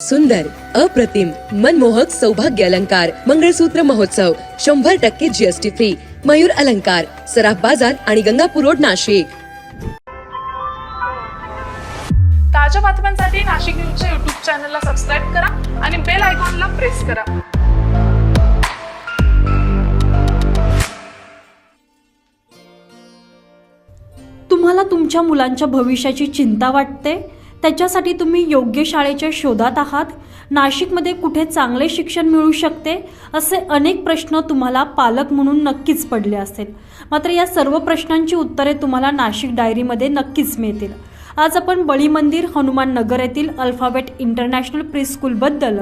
सुंदर अप्रतिम मनमोहक सौभाग्य अलंकार मंगळसूत्र महोत्सव शंभर टक्के जीएसटी फ्री मयूर अलंकार सराफ बाजार आणि गंगापूर रोड नाशिक. ताज्या बातम्यांसाठी नाशिक न्यूजच्या युट्यूब चॅनलला सबस्क्राईब करा आणि बेल आयकॉनला प्रेस करा. तुम्हाला तुमच्या मुलांच्या भविष्याची चिंता वाटते? त्याच्यासाठी तुम्ही योग्य शाळेच्या शोधात आहात? नाशिकमध्ये कुठे चांगले शिक्षण मिळू शकते? असे अनेक प्रश्न तुम्हाला पालक म्हणून नक्कीच पडले असेल मात्र या सर्व प्रश्नांची उत्तरे तुम्हाला नाशिक डायरीमध्ये नक्कीच मिळतील. आज आपण बळी मंदिर हनुमान नगर येथील अल्फाबेट इंटरनॅशनल प्रीस्कूलबद्दल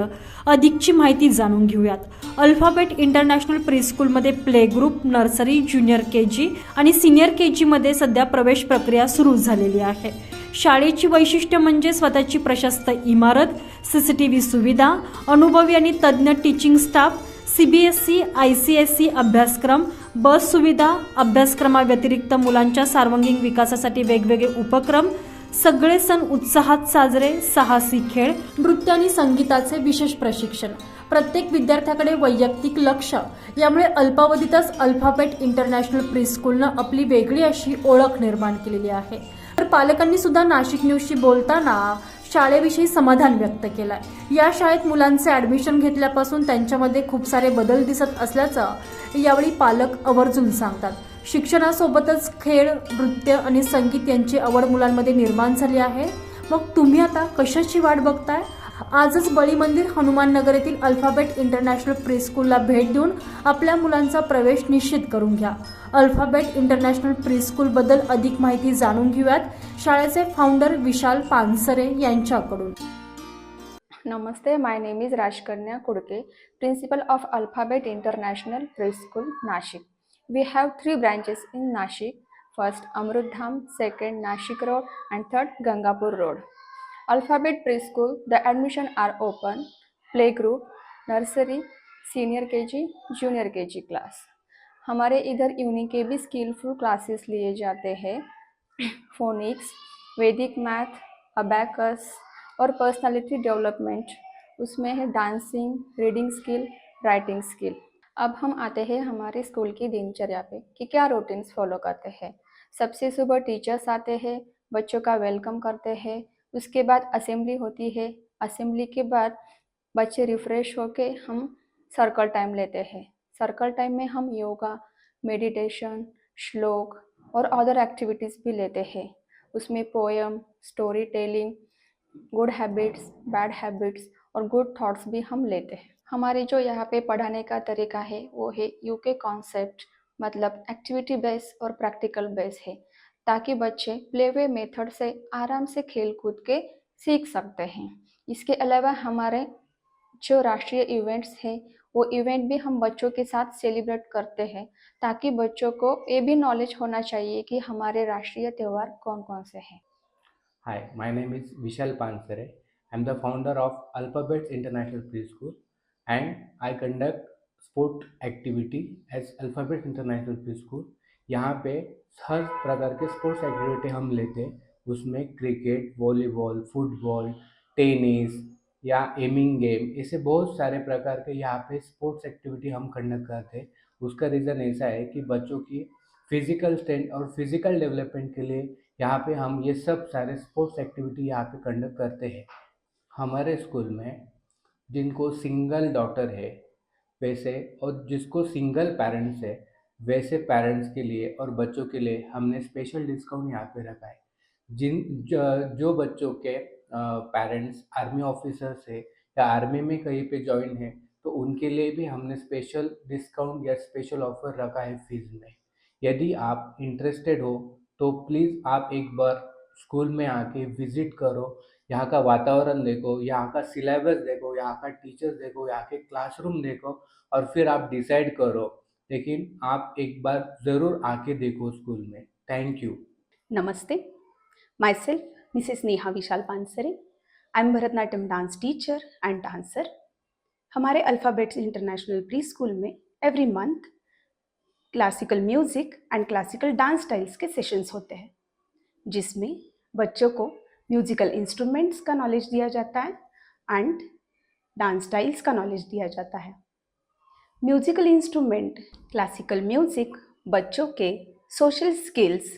अधिकची माहिती जाणून घेऊयात. Alphabet international प्रीस्कूलमध्ये play group nursery junior K G आणि सिनियर के जीमध्ये सध्या प्रवेश प्रक्रिया सुरू झालेली आहे. शाळेची वैशिष्ट्य म्हणजे स्वतःची प्रशस्त इमारत सी सी टी व्ही सुविधा अनुभवी आणि तज्ज्ञ teaching staff C B S C I C S C अभ्यासक्रम बस सुविधा अभ्यासक्रमाव्यतिरिक्त मुलांच्या सार्वांगीण विकासासाठी वेगवेगळे उपक्रम सगळे सण उत्साहात साजरे साहसी खेळ नृत्य आणि संगीताचे विशेष प्रशिक्षण. प्रत्येक विद्यार्थ्याकडे वैयक्तिक लक्ष. यामुळे अल्पावधीतच अल्फाबेट इंटरनॅशनल प्रीस्कूलनं आपली वेगळी अशी ओळख निर्माण केलेली आहे. तर पालकांनी सुद्धा नाशिक न्यूजशी बोलताना शाळेविषयी समाधान व्यक्त केलं आहे या शाळेत मुलांचे ॲडमिशन घेतल्यापासून त्यांच्यामध्ये खूप सारे बदल दिसत असल्याचं यावेळी पालक आवर्जून सांगतात. शिक्षणासोबतच खेळ नृत्य आणि संगीत यांची आवड मुलांमध्ये निर्माण झाली आहे. मग तुम्ही आता कशाची वाट बघताय? आजच बळी मंदिर हनुमान नगर येथील अल्फाबेट इंटरनॅशनल प्रीस्कूलला भेट देऊन आपल्या मुलांचा प्रवेश निश्चित करून घ्या. अल्फाबेट इंटरनॅशनल प्रीस्कूलबद्दल अधिक माहिती जाणून घेऊयात शाळेचे फाउंडर विशाल पानसरे यांच्याकडून. नमस्ते my name is Rajkanya Kudke principal of Alphabet international preschool Nashik. We have three branches in Nashik first Amritdham second Nashik road and third Gangapur road Alphabet Preschool, the admission are open. Playgroup, nursery, senior KG, junior KG class. हमारे इधर evening के भी skilful classes लिए जाते हैं phonics Vedic math abacus और personality development उसमें है dancing reading skill writing skill अब हम आते हैं हमारे स्कूल की दिनचर्या पे कि क्या रूटीन्स फॉलो करते हैं सबसे सुबह टीचर्स आते हैं बच्चों का वेलकम करते हैं उसके बाद असेंबली होती है। असेंबली के बाद बच्चे रिफ़्रेश होके हम सर्कल टाइम लेते हैं। सर्कल टाइम में हम योगा मेडिटेशन श्लोक और अदर एक्टिविटीज़ भी लेते हैं। उसमें poem story telling good habits bad habits और गुड थॉट्स भी हम लेते हैं। हमारे जो यहाँ पे पढ़ाने का तरीका है, वो है यूके कॉन्सेप्ट मतलब एक्टिविटी बेस और प्रैक्टिकल बेस है। ताकि बच्चे प्ले वे मेथड से आराम से खेल कूद के सीख सकते हैं। इसके अलावा हमारे जो राष्ट्रीय इवेंट्स हैं, वो इवेंट भी हम बच्चों के साथ सेलिब्रेट करते हैं ताकि बच्चों को ये भी नॉलेज होना चाहिए कि हमारे राष्ट्रीय त्यौहार कौन कौन से हैं। Hi my name is Vishal Pansare I am the founder of Alphabet international preschool and I conduct sport activity as Alphabet international preschool यहाँ पे हर प्रकार के स्पोर्ट्स एक्टिविटी हम लेते हैं। उसमें क्रिकेट वॉलीबॉल फुटबॉल टेनिस या एमिंग गेम ऐसे बहुत सारे प्रकार के यहाँ पे स्पोर्ट्स एक्टिविटी हम कंडक्ट करते हैं। उसका रीज़न ऐसा है कि बच्चों की फ़िज़िकल स्ट्रेंथ और फ़िज़िकल डेवलपमेंट के लिए यहाँ पे हम ये सब सारे स्पोर्ट्स एक्टिविटी यहाँ पे कंडक्ट करते हैं। हमारे स्कूल में जिनको सिंगल डॉटर है, वैसे और जिसको सिंगल पेरेंट्स है वैसे पेरेंट्स के लिए और बच्चों के लिए हमने स्पेशल डिस्काउंट यहाँ पे रखा है। जिन जो, बच्चों के पेरेंट्स आर्मी ऑफिसर्स है या आर्मी में कहीं पे ज्वाइन है तो उनके लिए भी हमने स्पेशल डिस्काउंट या स्पेशल ऑफ़र रखा है फ़ीस में। यदि आप इंटरेस्टेड हो तो प्लीज़ आप एक बार स्कूल में आके विज़िट करो। यहाँ का वातावरण देखो यहाँ का सिलेबस देखो यहाँ का टीचर्स देखो यहाँ के क्लासरूम देखो और फिर आप डिसाइड करो लेकिन आप एक बार ज़रूर आके देखो स्कूल में। थैंक यू नमस्ते। Myself Mrs Neha Vishal Pansare I am Bharatanatyam dance teacher and dancer हमारे अल्फ़ाबेट्स इंटरनेशनल प्री स्कूल में every month classical music and classical dance styles के सेशंस होते हैं, जिसमें बच्चों को म्यूज़िकल इंस्ट्रूमेंट्स का नॉलेज दिया जाता है एंड डांस स्टाइल्स का नॉलेज दिया जाता है। म्यूजिकल इंस्ट्रूमेंट, क्लासिकल म्यूज़िक बच्चों के सोशल स्किल्स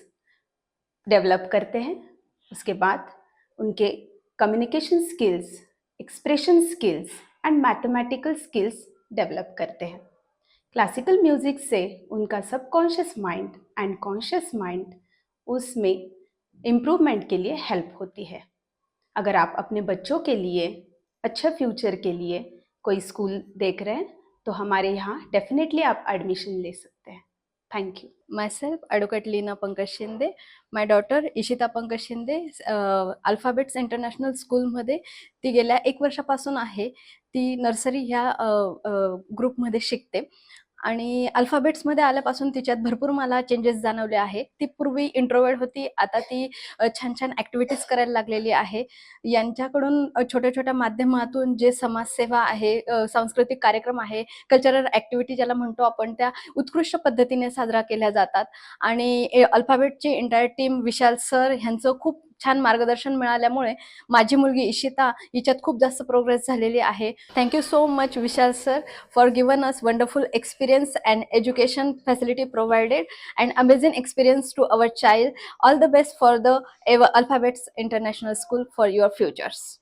डेवलप करते हैं। उसके बाद उनके communication skills expression skills and mathematical skills develop करते हैं। क्लासिकल म्यूज़िक से उनका subconscious mind and conscious mind उसमें इम्प्रूवमेंट के लिए हेल्प होती है। अगर आप अपने बच्चों के लिए अच्छा फ्यूचर के लिए कोई स्कूल देख रहे हैं तो हमारे यहाँ डेफिनेटली आप एडमिशन ले सकते हैं। Thank you myself advocate Leena Pankaj Shinde my daughter Ishita Pankaj Shinde Alphabets international स्कूलमध्ये ती गेल्या एक वर्षापासून आहे. ती नर्सरी ह्या uh, uh, ग्रुपमध्ये शिकते. आणि अल्फाबेट्समध्ये आल्यापासून तिच्यात भरपूर मला चेंजेस जाणवले आहे. ती पूर्वी इंट्रोवर्ड होती आता ती छान छान ॲक्टिव्हिटीज करायला लागलेली आहे. यांच्याकडून छोट्या छोट्या माध्यमातून जे समाजसेवा आहे सांस्कृतिक कार्यक्रम आहे कल्चरल ॲक्टिव्हिटी ज्याला म्हणतो आपण त्या उत्कृष्ट पद्धतीने साजरा केल्या जातात. आणि ए- अल्फाबेटची एंटायर टीम विशाल सर ह्यांचं खूप छान मार्गदर्शन मिळाल्यामुळे माझी मुलगी इशिता हिच्यात खूप जास्त प्रोग्रेस झालेली आहे. Thank you so much Vishal sir for given us wonderful experience and education facility provided and amazing experience to our child all the best for the एव Alphabets international school for your futures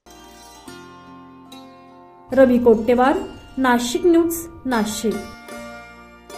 Ravi Kottewar Nashik news Nashik.